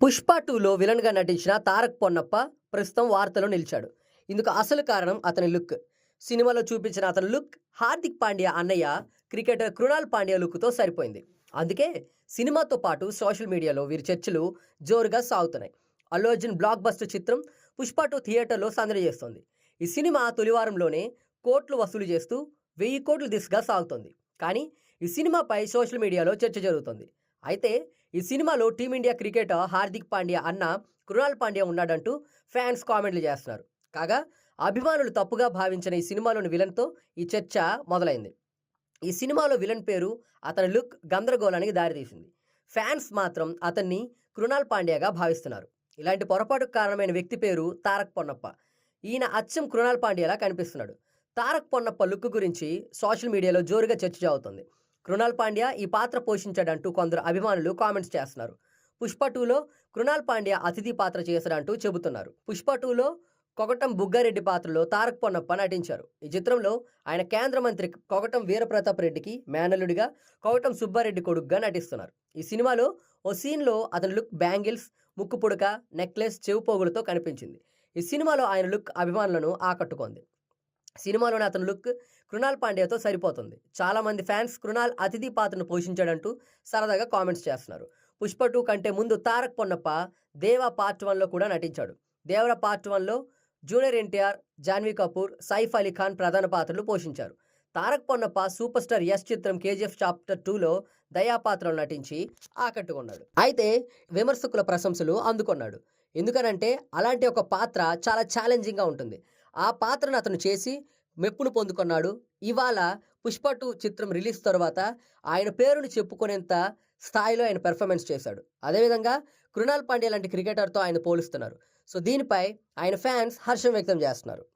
పుష్ప టూలో విలన్గా నటించిన తారక్ పొన్నప్ప ప్రస్తుతం వార్తలో నిలిచాడు. ఇందుకు అసలు కారణం అతని లుక్. సినిమాలో చూపించిన అతని లుక్ హార్దిక్ పాండ్యా అన్నయ్య క్రికెటర్ కృణాల్ పాండ్యా లుక్తో సరిపోయింది. అందుకే సినిమాతో పాటు సోషల్ మీడియాలో వీరి చర్చలు జోరుగా సాగుతున్నాయి. అల్లు అర్జున్ బ్లాక్ బస్టర్ చిత్రం పుష్ప టూ థియేటర్లో సందడి చేస్తోంది. ఈ సినిమా తొలివారంలోనే కోట్లు వసూలు చేస్తూ వెయ్యి కోట్ల దిశగా సాగుతోంది. కానీ ఈ సినిమాపై సోషల్ మీడియాలో చర్చ జరుగుతోంది. అయితే ఈ సినిమాలో టీమిండియా క్రికెటర్ హార్దిక్ పాండ్యా అన్న కృణాల్ పాండ్యా ఉన్నాడంటూ ఫ్యాన్స్ కామెంట్లు చేస్తున్నారు. కాగా అభిమానులు తప్పుగా భావించిన ఈ సినిమాలోని విలన్తో ఈ చర్చ మొదలైంది. ఈ సినిమాలో విలన్ పేరు అతని లుక్ గందరగోళానికి దారితీసింది. ఫ్యాన్స్ మాత్రం అతన్ని కృణాల్ పాండ్యాగా భావిస్తున్నారు. ఇలాంటి పొరపాటుకు కారణమైన వ్యక్తి పేరు తారక్ పొన్నప్ప. ఈయన అచ్చం కృణాల్ పాండ్యాలా కనిపిస్తున్నాడు. తారక్ పొన్నప్ప లుక్ గురించి సోషల్ మీడియాలో జోరుగా చర్చ అవుతుంది కృణాల్ పాండ్యా ఈ పాత్ర పోషించాడంటూ కొందరు అభిమానులు కామెంట్స్ చేస్తున్నారు. పుష్ప టూలో కృణాల్ పాండ్యా అతిథి పాత్ర చేశాడంటూ చెబుతున్నారు. పుష్ప టూలో కొగటం బుగ్గారెడ్డి పాత్రలో తారక్ పొన్నప్ప నటించారు. ఈ చిత్రంలో ఆయన కేంద్ర మంత్రి కొగటం వీరప్రతాప్ రెడ్డికి మేనలుడిగా కొగటం సుబ్బారెడ్డి కొడుకుగా నటిస్తున్నారు. ఈ సినిమాలో ఓ సీన్లో అతని లుక్ బ్యాంగిల్స్ ముక్కు పుడక నెక్లెస్ చెవు పోగులతో కనిపించింది. ఈ సినిమాలో ఆయన లుక్ అభిమానులను ఆకట్టుకుంది. సినిమాలోని అతని లుక్ కృణాల్ పాండ్యాతో సరిపోతుంది. చాలామంది ఫ్యాన్స్ కృణాల్ అతిథి పాత్రను పోషించాడంటూ సరదాగా కామెంట్స్ చేస్తున్నారు. పుష్ప టూ కంటే ముందు తారక్ పొన్నప్ప దేవ పార్ట్ వన్లో కూడా నటించాడు. దేవర పార్ట్ వన్లో జూనియర్ ఎన్టీఆర్ జాన్వీ కపూర్ సైఫ్ అలీ ఖాన్ ప్రధాన పాత్రలు పోషించారు. తారక్ పొన్నప్ప సూపర్ స్టార్ ఎస్ చిత్రం కేజీఎఫ్ చాప్టర్ టూలో దయా పాత్రలో నటించి ఆకట్టుకున్నాడు. అయితే విమర్శకుల ప్రశంసలు అందుకున్నాడు. ఎందుకనంటే అలాంటి ఒక పాత్ర చాలా ఛాలెంజింగ్గా ఉంటుంది. ఆ పాత్రను అతను చేసి మెప్పును పొందుకున్నాడు. ఇవాళ పుష్ప టూ చిత్రం రిలీజ్ తర్వాత ఆయన పేరును చెప్పుకునేంత స్థాయిలో ఆయన పెర్ఫార్మెన్స్ చేశాడు. అదేవిధంగా కృణాల్ పాండ్యా లాంటి క్రికెటర్తో ఆయన పోలుస్తున్నారు. సో దీనిపై ఆయన ఫ్యాన్స్ హర్షం వ్యక్తం చేస్తున్నారు.